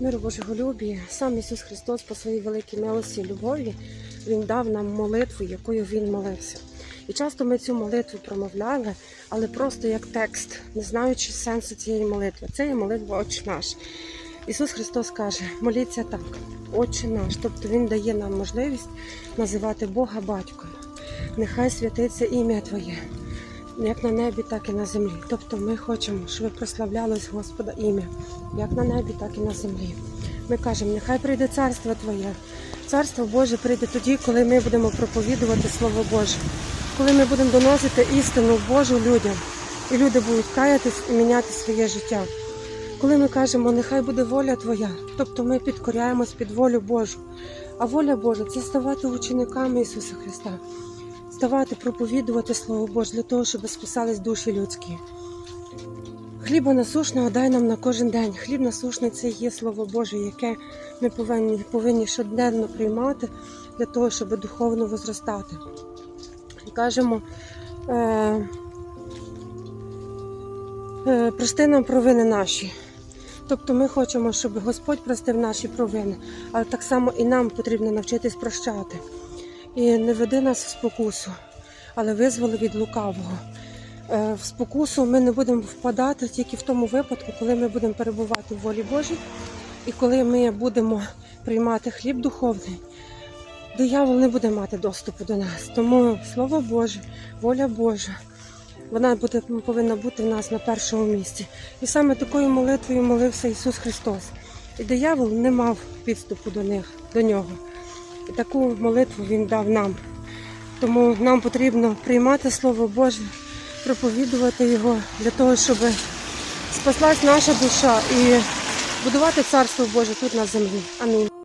Миру Божголюбі, сам Ісус Христос по своїй великій милості і любові Він дав нам молитву, якою Він молився. І часто ми цю молитву промовляли, але просто як текст, не знаючи сенсу цієї молитви. Це є молитва Отче наш. Ісус Христос каже: моліться так, Отче наш. Тобто Він дає нам можливість називати Бога батькою. Нехай святиться ім'я Твоє, як на небі, так і на землі. Тобто ми хочемо, щоб прославлялось Господа ім'я, як на небі, так і на землі. Ми кажемо, нехай прийде царство Твоє. Царство Боже прийде тоді, коли ми будемо проповідувати Слово Боже, коли ми будемо доносити істину Божу людям, і люди будуть каятись і міняти своє життя. Коли ми кажемо, нехай буде воля Твоя, тобто ми підкоряємось під волю Божу. А воля Божа це ставати учениками Ісуса Христа, ставати, проповідувати Слово Боже для того, щоб спасались душі людські. Хліба насушного дай нам на кожен день. Хліб насушний це є Слово Боже, яке ми повинні, повинні щоденно приймати для того, щоб духовно возростати. Кажемо, е, е, прости нам провини наші. Тобто ми хочемо, щоб Господь простив наші провини, але так само і нам потрібно навчитись прощати. І не веди нас в спокусу, але визволи від лукавого. Е, В спокусу ми не будемо впадати тільки в тому випадку, коли ми будемо перебувати в волі Божій, і коли ми будемо приймати хліб духовний, диявол не буде мати доступу до нас. Тому Слово Боже, воля Божа, вона буде, повинна бути в нас на першому місці. І саме такою молитвою молився Ісус Христос. І диявол не мав підступу до них, до нього. Таку молитву Він дав нам. Тому нам потрібно приймати Слово Боже, проповідувати його для того, щоб спаслась наша душа і будувати царство Боже тут на землі. Амінь.